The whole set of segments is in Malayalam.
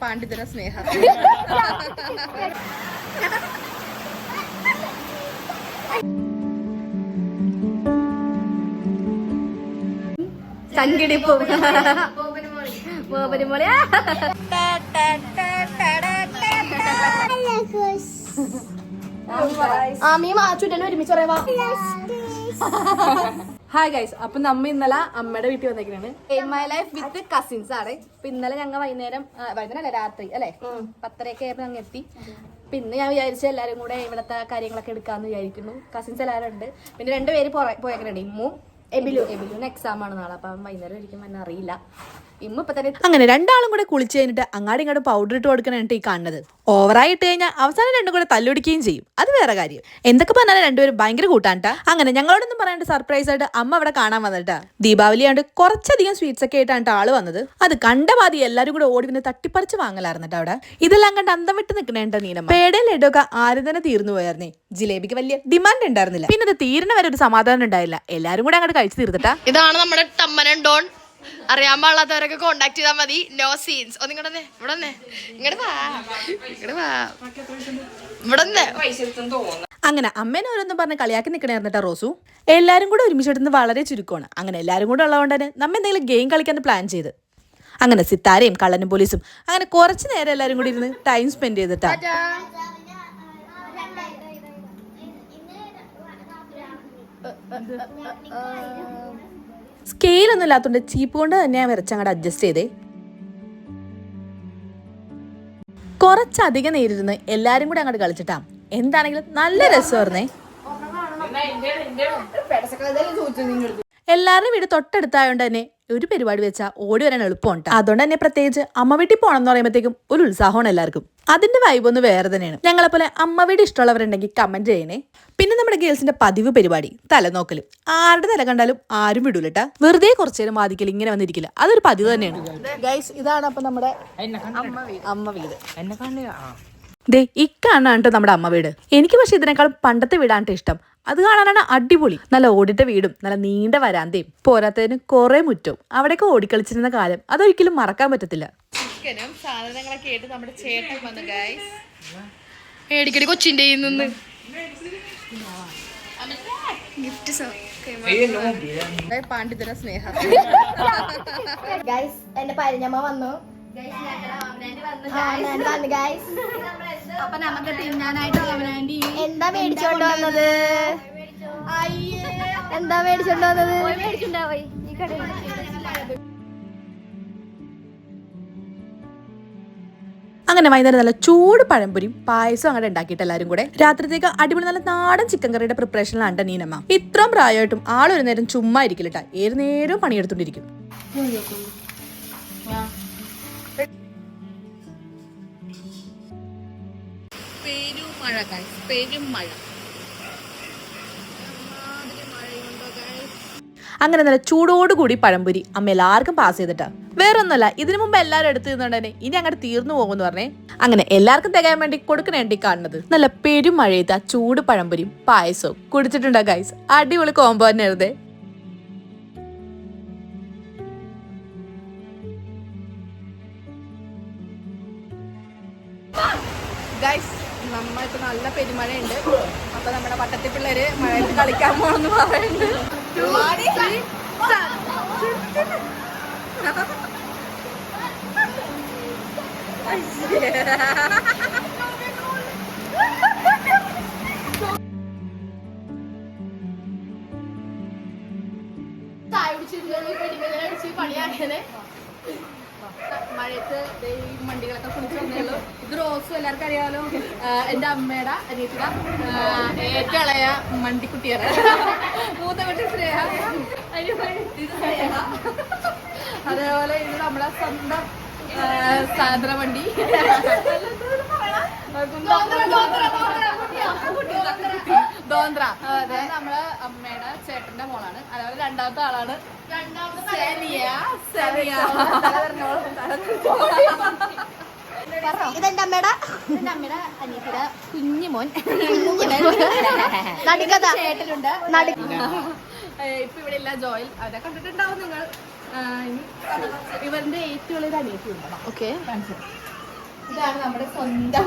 പാണ്ഡിതന സ്നേഹ. ആ മീ മാച്ചുട്ടനെ ഒരുമിച്ച് പറയാ ഹായ് ഗൈസ് അപ്പൊ നമ്മ ഇന്നലെ അമ്മയുടെ വീട്ടിൽ വന്നേക്കാണ് മൈ ലൈഫ് വിത്ത് കസിൻസ് ആണ്. അപ്പൊ ഇന്നലെ ഞങ്ങൾ വൈകുന്നേരം വൈകുന്നേരം അല്ലെ രാത്രി അല്ലെ? പത്തരയൊക്കെ ആയപ്പോ ഞങ്ങൾ എത്തി. പിന്നെ ഞാൻ വിചാരിച്ചു എല്ലാരും കൂടെ ഇവിടുത്തെ കാര്യങ്ങളൊക്കെ എടുക്കാന്ന് വിചാരിക്കുന്നു. കസിൻസ് എല്ലാവരും ഉണ്ട്. പിന്നെ രണ്ടുപേര് പോയേക്കുന്നുണ്ട് ഇമ്മും എബിലു. എബിലുവിന് എക്സാം ആണ് നാളെ. അപ്പൊ വൈകുന്നേരം ഒരിക്കും എന്നെ അറിയില്ല. തന്നെ അങ്ങനെ രണ്ടാളും കൂടെ കുളിച്ച് കഴിഞ്ഞിട്ട് അങ്ങാടി ഇങ്ങോട്ട് പൗഡർ ഇട്ട് കൊടുക്കണായിട്ട് ഈ കാണുന്നത്. ഓവറായിട്ട് കഴിഞ്ഞാൽ അവസാനം രണ്ടും കൂടെ തല്ലൊടിക്കുകയും ചെയ്യും. അത് വേറെ കാര്യം. എന്തൊക്കെ പറഞ്ഞാലും രണ്ടുപേരും ഭയങ്കര കൂട്ടാണ്ട അങ്ങനെ ഞങ്ങളോടൊന്നും പറയാണ്ട് സർപ്രൈസ് ആയിട്ട് അമ്മ അവിടെ കാണാൻ വന്നിട്ടാ. ദീപാവലി ആണ്ട് കുറച്ചധികം സ്വീറ്റ്സ് ഒക്കെ ആയിട്ടാണ് ആൾ വന്നത്. അത് കണ്ട പാതി എല്ലാരും കൂടെ ഓടി പിന്നെ തട്ടിപ്പറിച്ച് വാങ്ങലായിരുന്നിട്ട് അവിടെ. ഇതെല്ലാം കണ്ട് അന്തം വിട്ട് നിൽക്കണേണ്ട നീനമ്മ പേടയിൽ ലഡുവൊക്കെ ആരും തന്നെ തീർന്നു പോയായിരുന്നേ. ജിലേബിക്ക് വലിയ ഡിമാൻഡ് ഉണ്ടായിരുന്നില്ല. പിന്നെ അത് തീരണ വരെ ഒരു സമാധാനം ഉണ്ടായില്ല. എല്ലാരും കൂടെ അങ്ങോട്ട് കഴിച്ചു തീർത്തിട്ടാ. ഇതാണ് നമ്മുടെ ടമ്മനൻ ഡോൺ. അറിയാൻ പാടില്ലാത്തവരൊക്കെ കോണ്ടാക്ട് ചെയ്താൽ മതി നോ സീൻസ് ഒന്ന് ഇങ്ങോട്ട് വന്നേ ഇവിടെ വന്നേ ഇങ്ങോട്ട് വാ ഇങ്ങോട്ട് വാ ഇവിടെ അങ്ങനെ അമ്മേനെ ഓരോന്നും പറഞ്ഞ് കളിയാക്കി നിൽക്കണായിരുന്നിട്ടാ റോസു എല്ലാവരും കൂടെ ഒരുമിച്ചെടുത്ത് വളരെ ചുരുക്കമാണ് അങ്ങനെ എല്ലാവരും കൂടെ ഉള്ളതുകൊണ്ട് തന്നെ നമ്മ എന്തെങ്കിലും ഗെയിം കളിക്കാൻ പ്ലാൻ ചെയ്ത് അങ്ങനെ സിത്താരയും കള്ളനും പോലീസും അങ്ങനെ കുറച്ച് നേരം എല്ലാവരും കൂടി ഇരുന്ന് ടൈം സ്പെൻഡ് ചെയ്തിട്ടാ സ്കെയിലൊന്നും ഇല്ലാത്തതുകൊണ്ട് ചീപ്പ് കൊണ്ട് തന്നെ ഞാൻ വരച്ചങ്ങോട്ട് അഡ്ജസ്റ്റ് ചെയ്തേ. കുറച്ചധികം നേരിരുന്ന് എല്ലാരും കൂടെ അങ്ങോട്ട് കളിച്ചിട്ടാ. എന്താണെങ്കിലും നല്ല രസമായിരുന്നേ എല്ലാവരുടെയും വീട് തൊട്ടടുത്തായോണ്ട് തന്നെ ഒരു പരിപാടി വെച്ചാൽ ഓടി വരാൻ എളുപ്പമുണ്ട്. അതുകൊണ്ട് തന്നെ പ്രത്യേകിച്ച് അമ്മ വീട്ടിൽ പോകണം എന്ന് പറയുമ്പോഴത്തേക്കും ഒരു ഉത്സാഹമാണ് എല്ലാവർക്കും. അതിന്റെ വൈബ് ഒന്ന് വേറെ തന്നെയാണ്. ഞങ്ങളെ പോലെ അമ്മ വീട് ഇഷ്ടമുള്ളവരുണ്ടെങ്കിൽ കമന്റ് ചെയ്യണേ. പിന്നെ നമ്മുടെ ഗേൾസിന്റെ പതിവ് പരിപാടി തലനോക്കലും. ആരുടെ തല കണ്ടാലും ആരും വിടൂലട്ടാ. വെറുതെ കുറച്ചു നേരം വാദിക്കൽ ഇങ്ങനെ വന്നിരിക്കില്ല അതൊരു പതിവ് തന്നെയാണ്. ഗൈസ് ഇതാണ് അപ്പൊ നമ്മുടെ അമ്മ വീട്. ദേ ഇക്കാണ് കേട്ടോ നമ്മുടെ അമ്മ വീട്. എനിക്ക് പക്ഷെ ഇതിനേക്കാളും പണ്ടത്തെ വീടാണ് ഇഷ്ടം. അത് കാണാനാണ് അടിപൊളി. നല്ല ഓടിട്ട വീടും നല്ല നീണ്ട വരാന്തയും പോരാത്തതിന് കുറെ മുറ്റവും. അവിടെയൊക്കെ ഓടിക്കളിച്ചിരുന്ന കാലം അതൊരിക്കലും മറക്കാൻ പറ്റത്തില്ല. ചിക്കനും സാധനങ്ങളൊക്കെ ആയിട്ട് നമ്മുടെ ചേട്ടൻ വന്നു ഗൈസ് മേടിക്കടി കൊച്ചിന്റെ നിന്ന്. ഗിഫ്റ്റ് പാണ്ഡിതന സ്നേഹ. ഗൈസ് എന്റെ പരിഞ്ഞമ്മ വന്നു. അപ്പൊ നമുക്ക് തിന്നാനായിട്ട് മേടിച്ചോണ്ട് വന്നത്? എന്താ മേടിച്ചോണ്ട് വന്നത്? അങ്ങനെ വൈകുന്നേരം നല്ല ചൂട് പഴംപൊരിയും പായസം അങ്ങനെ ഉണ്ടാക്കിയിട്ട് എല്ലാവരും കൂടെ രാത്രിത്തേക്ക് അടിപൊളി നല്ല നാടൻ ചിക്കൻ കറിയുടെ പ്രിപ്പറേഷനിലാണ് നീനമ്മ. ഇത്രയും പ്രായമായിട്ടും ആളൊരു നേരം ചുമ്മാ ഇരിക്കില്ല ഏത് നേരവും പണിയെടുത്തോണ്ടിരിക്കും. പെരുമഴ ഗൈസ് പെരുമഴ അങ്ങനെ നല്ല ചൂടോടുകൂടി പഴംപൊരി അമ്മ എല്ലാവർക്കും പാസ് ചെയ്തിട്ടാ. വേറെ ഒന്നുമല്ല ഇതിനു മുമ്പ് എല്ലാവരും എടുത്തു നിന്നുകൊണ്ടേ ഇനി അങ്ങോട്ട് തീർന്നു പോകുമെന്ന് പറഞ്ഞേ. അങ്ങനെ എല്ലാവർക്കും തികയാൻ വേണ്ടി കൊടുക്കണേണ്ടി കാണുന്നത്. നല്ല പെരുമഴയത്ത് ആ ചൂട് പഴംപൊരിയും പായസവും കുടിച്ചിട്ടുണ്ടോ ഗൈസ് അടിപൊളി കോംബോ തന്നെ ആയിരുന്നേ. ഗൈസ് നമ്മ ഇപ്പൊ നല്ല പെരുമഴയുണ്ട്. അപ്പൊ നമ്മുടെ വട്ടത്തി പിള്ളേര് മഴയത്ത് കളിക്കാൻ പോണെന്ന് പറയുന്നുണ്ട്. Two, three, start. മഴയത്ത് ഈ വണ്ടികളൊക്കെ കുളിച്ച് വന്നേയുള്ളൂ. ഇത് റോസും എല്ലാവർക്കും അറിയാമല്ലോ എന്റെ അമ്മയുടെ അനിയത്തിയുടെ ഏറ്റളയ മണ്ടിക്കുട്ടിയാണ്. മൂത്ത കുട്ടി ശ്രേയ സ്നേഹ. അതേപോലെ ഇത് നമ്മളെ സ്വന്തം സാന്ദ്ര വണ്ടി. ദോന്ത്ര അതെ. നമ്മളെ അമ്മയുടെ ചേട്ടന്റെ മോളാണ്. അതായത് രണ്ടാമത്തെ ആളാണ്. ഇതെന്റെ അമ്മയുടെ? എന്റെ അമ്മയുടെ അനിയത്തിയുടെ കുഞ്ഞുമോൻ. നടുക്കഥ. ചേട്ടനുണ്ട്. ഇപ്പൊ ഇവിടെ ഇല്ല. ജോയിൽ അവരെ കണ്ടിട്ടുണ്ടാവും നിങ്ങൾ. ഇവരുടെ ഏറ്റവും വലിയ അനിയത്തി ഉണ്ട്. ഓക്കെ. ഇതാണ് നമ്മുടെ സ്വന്തം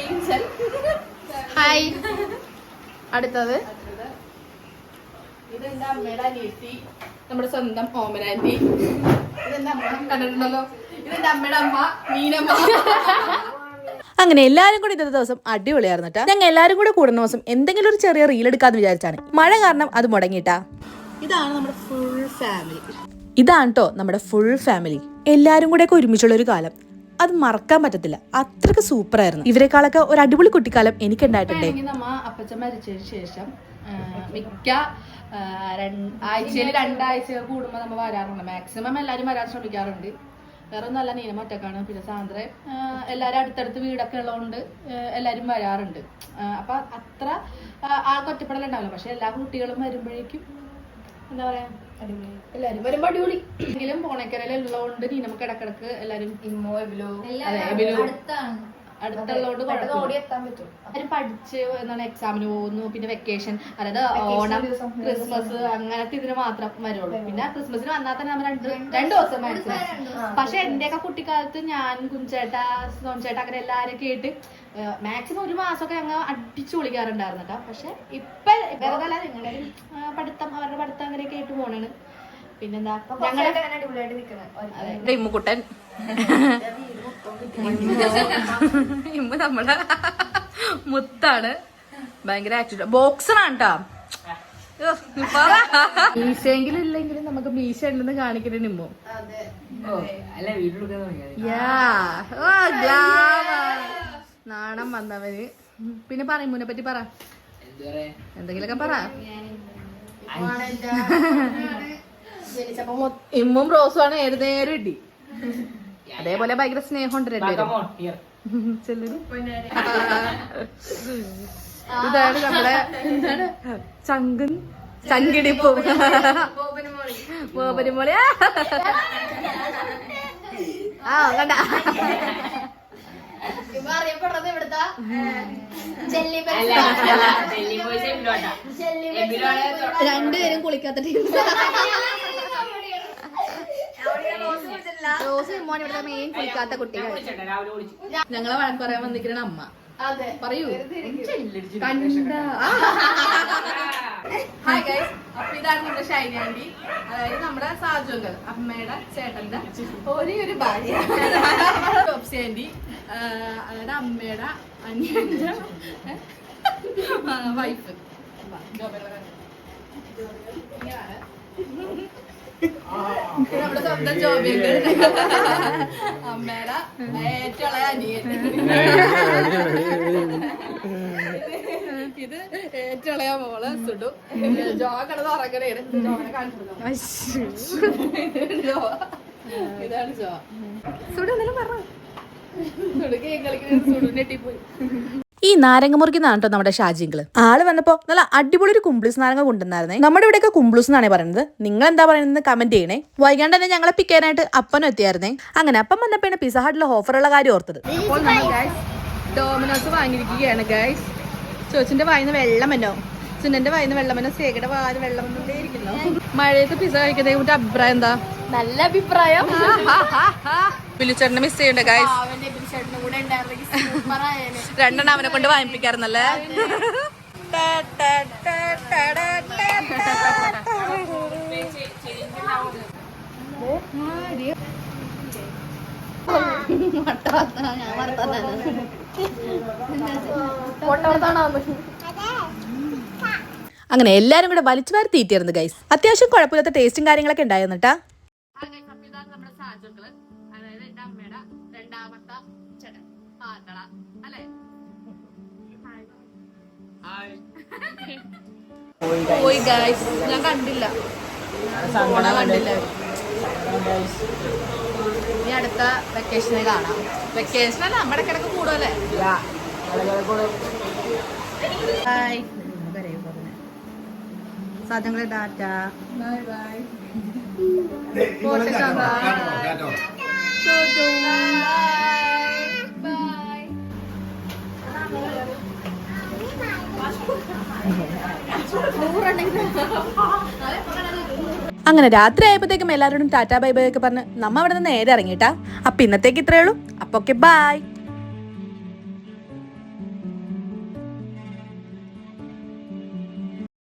ഏഞ്ചൽ. ഹായ്. അടുത്തത്. അമ്മയുടെ അനിയത്തി നമ്മുടെ സ്വന്തം ഓമനാന്റി. ഇതെന്റെ അമ്മ കണ്ടിട്ടുണ്ടല്ലോ. ഇതെന്റെ അമ്മയുടെ അമ്മ മീനമ്മ? അങ്ങനെ എല്ലാരും കൂടി ഇന്നത്തെ ദിവസം അടിപൊളിയായിരുന്നു കേട്ടോ ഞങ്ങൾ എല്ലാവരും കൂടെ കൂടുന്ന ദിവസം എന്തെങ്കിലും ഒരു ചെറിയ റീൽ എടുക്കാന്ന് വിചാരിച്ചാണ്. മഴ കാരണം അത് മുടങ്ങിട്ടാ ഇതാണ് നമ്മുടെ ഫുൾ ഫാമിലി ഇതാണ് കേട്ടോ നമ്മുടെ ഫുൾ ഫാമിലി എല്ലാരും കൂടെ ഒക്കെ ഒരുമിച്ചുള്ള ഒരു കാലം. അത് മറക്കാൻ പറ്റത്തില്ല. അത്രയ്ക്ക് സൂപ്പർ ആയിരുന്നു ഇവരെക്കാളൊക്കെ ഒരു അടിപൊളി കുട്ടിക്കാലം എനിക്ക് ഉണ്ടായിട്ടുണ്ട് നമ്മ അപ്പച്ചൻ മരിച്ചതിന് ശേഷം മിക്ക ആഴ്ചയിൽ രണ്ടാഴ്ച കൂടുമ്പോൾ നമ്മൾ വരാറുണ്ട്. മാക്സിമം എല്ലാവരും വരാൻ ശ്രമിക്കാറുണ്ട്. വേറെ ഒന്നല്ല നീനം ഒറ്റക്കാണ്. പിന്നെ സാന്ദ്ര എല്ലാവരും അടുത്തടുത്ത് വീടൊക്കെ ഉള്ളതുകൊണ്ട് എല്ലാരും എല്ലാവരും വരാറുണ്ട് അപ്പം അത്ര ആൾക്ക് ഒറ്റപ്പെടലുണ്ടാവില്ല. പക്ഷെ എല്ലാ കുട്ടികളും വരുമ്പോഴേക്കും എന്താ പറയാ എല്ലാരും വരുമ്പോ അടിപൊളി. എങ്കിലും പോണക്കരയിൽ ഉള്ളതുകൊണ്ട് നീ നമുക്ക് ഇടക്കിടക്ക് എല്ലാരും ഇമ്മോ എബിലോ എബിലോ അടുത്തുള്ളതുകൊണ്ട് കുഴപ്പമില്ല. അവർ പഠിച്ച് എന്താണ് എക്സാമിന് പോകുന്നു പിന്നെ വെക്കേഷൻ അതായത് ഓണം ക്രിസ്മസ് അങ്ങനത്തെ ഇതിന് മാത്രം വരുള്ളൂ. പിന്നെ ക്രിസ്മസിന് വന്നാൽ തന്നെ നമ്മൾ രണ്ട് രണ്ട് ദിവസം മാക്സിമം പക്ഷെ എന്റെയൊക്കെ കുട്ടിക്കാലത്ത് ഞാൻ കുഞ്ചേട്ട സോൻചേട്ട അങ്ങനെ എല്ലാരും കേട്ട് മാക്സിമം ഒരു മാസമൊക്കെ ഞങ്ങൾ അടിച്ചു വിളിക്കാറുണ്ടായിരുന്നു കേട്ടോ. പക്ഷെ ഇപ്പൊ വെറുതെ നിങ്ങളുടെ പഠിത്തം അവരുടെ പഠിത്തം അങ്ങനെ ആയിട്ട് പോണാണ്. പിന്നെന്താ? ഞങ്ങളുടെ ഇമ്മുക്കുട്ടൻ. ഇമ്മ നമ്മളെ മുത്താണ്. ഭയങ്കര ആക്ടിവിറ്റി ബോക്സറാണ് കേട്ടോ മീശയെങ്കിലും ഇല്ലെങ്കിലും നമുക്ക് മീശ ഉണ്ടെന്ന് കാണിക്കണം ഇമ്മു. യാ. ഓ, glamour. നാണം വന്നവര്. പിന്നെ പറയും മുന്നെ പറ്റി പറ. എന്തെങ്കിലുമൊക്കെ പറ. ഇമ്മും റോസും ആണ് ഏത് നേരം ഇടി അതേപോലെ ഭയങ്കര സ്നേഹമുണ്ട് രണ്ടുപേരും. ചെല്ലു ഇതാണ് നമ്മുടെ എന്താണ്? ചങ്കൻ ചങ്കിടിപ്പു. ബോബനുമോളി ആ കണ്ട. രണ്ടുപേരും കുളിക്കാത്ത ടീം റോസ് മോൻ ഇവിടുത്തെ മെയിൻ കുളിക്കാത്ത കുട്ടികൾ ഞങ്ങളെ വഴക്ക് പറയാൻ വന്നിരിക്കണ അമ്മ. പറയൂ. കണ്ട. ഹായ് ഗൈസ് അപ്പൊ ഇതാണ് നമ്മുടെ ഷൈനി ആന്റി. അതായത് നമ്മുടെ സാജുങ്കൽ അമ്മയുടെ ചേട്ടന്റെ ഒരേ ഒരു ഭാര്യ. ടോപ്സി ആന്റി അതായത് അമ്മയുടെ അനിയന്റെ വൈഫ് നമ്മുടെ സ്വന്തം ജോബിയുണ്ട് അമ്മയുടെ ഏറ്റവും അനിയൻ. ഇത് ഏറ്റളയാ മോൾ സുഡു. ജോ കിടന്ന് ജോനെ ജോ ഇതാണ് ജോ. സുഡു എന്തെങ്കിലും പറഞ്ഞു? സുഡു കേക്ക് നെട്ടിപ്പോയി. ഈ നാരങ്ങ മുറിക്കുന്നതാണ് കേട്ടോ നമ്മുടെ ഷാജിങ്കൾ. ആൾ വന്നപ്പോ നല്ല അടിപൊളി ഒരു കുംബ്ലൂസ് നാരങ്ങ കൊണ്ടുവന്നായിരുന്നേ. നമ്മുടെ ഇവിടെയൊക്കെ കുംബ്ലൂസ് എന്നാണ് പറയുന്നത്. നിങ്ങൾ എന്താ പറയുന്നത് കമന്റ് ചെയ്യണേ. വൈകാണ്ട് തന്നെ ഞങ്ങളെ പിക്കാനായിട്ട് അപ്പനും എത്തിയായിരുന്നേ. അങ്ങനെ അപ്പം വന്നപ്പോഴാണ് പിസ ഹട്ടിലെ ഓഫറുള്ള കാര്യം ഓർത്തത്. അപ്പോൾ നമ്മൾ ഗൈസ് ഡോമിനോസ് വാങ്ങിയിരിക്കുകയാണ് ഗൈസ് ചോച്ചിന്റെ വായിന്ന് വെള്ളമെന്നോ സുനന്റെ വായിന്ന് വെള്ളമെന്നോ സേകയുടെ വായ വെള്ളമെന്നോ ഇരിക്കുന്നു? മഴയത്ത് പിസ കഴിക്കുന്നതിനെ കുറിച്ച് അഭിപ്രായം എന്താ? നല്ല അഭിപ്രായം. വിളിച്ചേട്ടനെ മിസ് ചെയ്യണ്ട ഗൈസ് രണ്ടെണ്ണം അവനെ കൊണ്ട് വാങ്ങിപ്പിക്കാറുന്നല്ലേ അങ്ങനെ എല്ലാരും കൂടെ വലിച്ചു വാരി തീറ്റിയായിരുന്നു ഗൈസ് അത്യാവശ്യം കുഴപ്പമില്ലാത്ത ടേസ്റ്റും കാര്യങ്ങളൊക്കെ ഉണ്ടായിരുന്നു കേട്ടാ പോയി ഗൈസ് ഞാൻ കണ്ടില്ല. കണ്ടില്ല. ഇനി അടുത്ത വെക്കേഷനിൽ കാണാം. വെക്കേഷൻ അല്ല നമ്മുടെ കിടക്ക് കൂടുമല്ലേ ബൈ സാധനങ്ങളെ ഡാറ്റ ബൈ ബൈ അങ്ങനെ രാത്രി ആയപ്പോഴത്തേക്കും എല്ലാവരോടും ടാറ്റാ ബൈ ബൈ ഒക്കെ പറഞ്ഞ് നമ്മ അവിടെ നിന്ന് നേരെ ഇറങ്ങിട്ടാ അപ്പൊ ഇന്നത്തേക്ക് ഇത്രയേ ഉള്ളൂ. അപ്പോൾ ഓക്കെ ബൈ